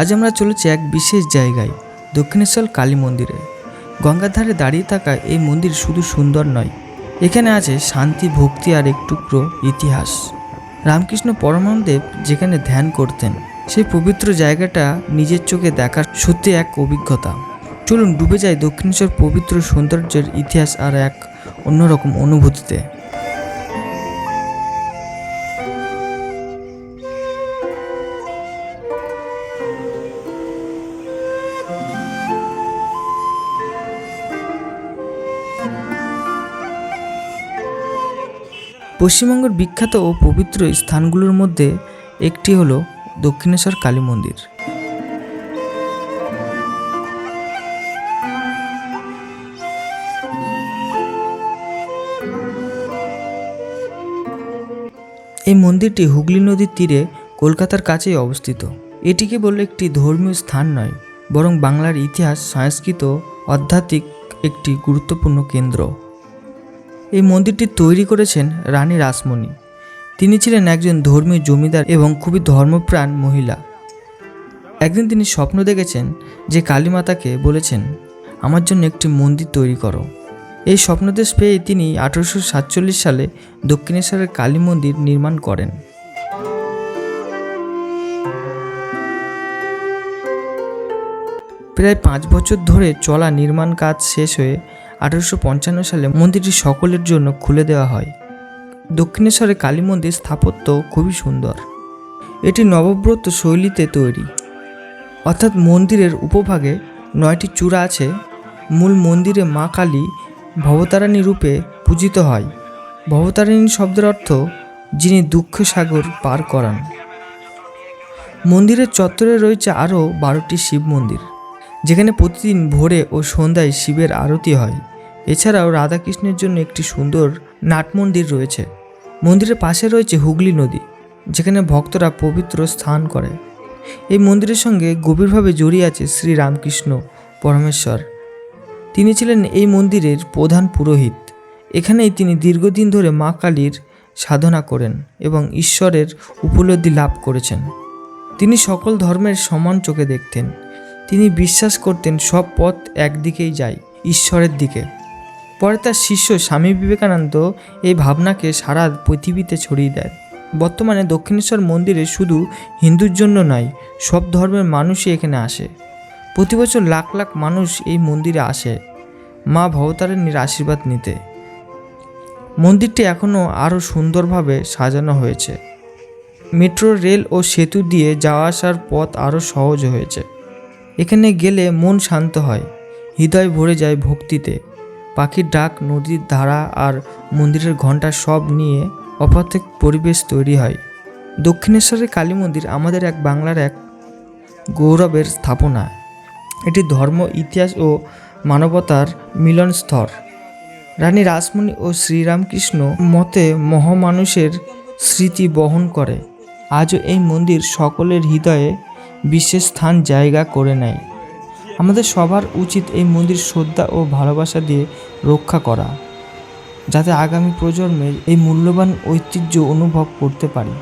আজ আমরা চলেছি এক বিশেষ জায়গায়, দক্ষিণেশ্বর কালী মন্দিরে। গঙ্গার ধারে দাঁড়িয়ে থাকা এই মন্দির শুধু সুন্দর নয়, এখানে আছে শান্তি, ভক্তি আর এক টুকরো ইতিহাস। রামকৃষ্ণ পরমানদেব যেখানে ধ্যান করতেন, সেই পবিত্র জায়গাটা নিজের চোখে দেখার সত্যি এক অভিজ্ঞতা। চলুন ডুবে যায় দক্ষিণেশ্বর পবিত্র সৌন্দর্যের ইতিহাস আর এক অন্যরকম অনুভূতিতে। পশ্চিমবঙ্গের বিখ্যাত ও পবিত্র স্থানগুলোর মধ্যে একটি হলো দক্ষিণেশ্বর কালী মন্দির। এই মন্দিরটি হুগলি নদীর তীরে কলকাতার কাছেই অবস্থিত। এটি কেবল একটি ধর্মীয় স্থান নয়, বরং বাংলার ইতিহাস, সংস্কৃত, আধ্যাত্মিক একটি গুরুত্বপূর্ণ কেন্দ্র। এই মন্দিরটি তৈরি করেছেন রানী রাসমণি। তিনি ছিলেন একজন ধর্মীয় জমিদার এবং খুবই ধর্মপ্রাণ মহিলা। একদিন তিনি স্বপ্ন দেখেছেন যে কালীমাতাকে বলেছেন, আমার জন্য একটি মন্দির তৈরি করো। এই স্বপ্নদেশ পেয়ে তিনি আঠারোশো সাতচল্লিশ সালে দক্ষিণেশ্বরের কালী মন্দির নির্মাণ করেন। প্রায় পাঁচ বছর ধরে চলা নির্মাণ কাজ শেষ হয়ে আঠারোশো পঞ্চান্ন সালে মন্দিরটি সকলের জন্য খুলে দেওয়া হয়। দক্ষিণেশ্বরে কালী মন্দির স্থাপত্য খুবই সুন্দর। এটি নবব্রত শৈলীতে তৈরি। অর্থাৎ মন্দিরের উপভাগে নয়টি চূড়া আছে। মূল মন্দিরে মা কালী ভবতারিণী রূপে পূজিত হয়। ভবতারিণী শব্দের অর্থ, যিনি দুঃখ সাগর পার করান। মন্দিরের চত্বরে রয়েছে আরও বারোটি শিব মন্দির। যেখানে প্রতিদিন ভোরে ও সন্ধ্যায় শিবের আরতি হয়। এছাড়াও রাধাকৃষ্ণের জন্য একটি সুন্দর নাট মন্দির রয়েছে। মন্দিরের পাশে রয়েছে হুগলি নদী, যেখানে ভক্তরা পবিত্র স্থান করে। এই মন্দিরের সঙ্গে গভীরভাবে জড়িয়ে আছে শ্রী রামকৃষ্ণ পরমেশ্বর। তিনি ছিলেন এই মন্দিরের প্রধান পুরোহিত। এখানেই তিনি দীর্ঘদিন ধরে মা কালীর সাধনা করেন এবং ঈশ্বরের উপলব্ধি লাভ করেছেন। তিনি সকল ধর্মের সমান চোখে দেখতেন। তিনি বিশ্বাস করতেন সব পথ একদিকেই যায়, ঈশ্বরের দিকে। পরে তার শিষ্য স্বামী বিবেকানন্দ এই ভাবনাকে সারা পৃথিবীতে ছড়িয়ে দেয়। বর্তমানে দক্ষিণেশ্বর মন্দিরে শুধু হিন্দুর জন্য নয়, সব ধর্মের মানুষই এখানে আসে। প্রতি বছর লাখ লাখ মানুষ এই মন্দিরে আসে, মা ভবতারিণীর আশীর্বাদ নিতে। মন্দিরটি এখনও আরও সুন্দরভাবে সাজানো হয়েছে। মেট্রো, রেল ও সেতু দিয়ে যাওয়া আসার পথ আরও সহজ হয়েছে। এখানে গেলে মন শান্ত হয়, হৃদয় ভরে যায় ভক্তিতে। পাখির ডাক, নদীর ধারা আর মন্দিরের ঘণ্টা সব নিয়ে অপার্থিক পরিবেশ তৈরি হয়। দক্ষিণেশ্বরের কালী মন্দির আমাদের এক বাংলার এক গৌরবের স্থাপনা। এটি ধর্ম, ইতিহাস ও মানবতার মিলনস্থল। রানী রাসমণি ও শ্রীরামকৃষ্ণ মতে মহামানুষের স্মৃতি বহন করে। আজও এই মন্দির সকলের হৃদয়ে বিশেষ স্থান জায়গা করে নেয়। আমাদের সবার উচিত এই মন্দির শ্রদ্ধা ও ভালোবাসা দিয়ে রক্ষা করা, যাতে আগামী প্রজন্মের এই মূল্যবান ঐতিহ্য অনুভব করতে পারি।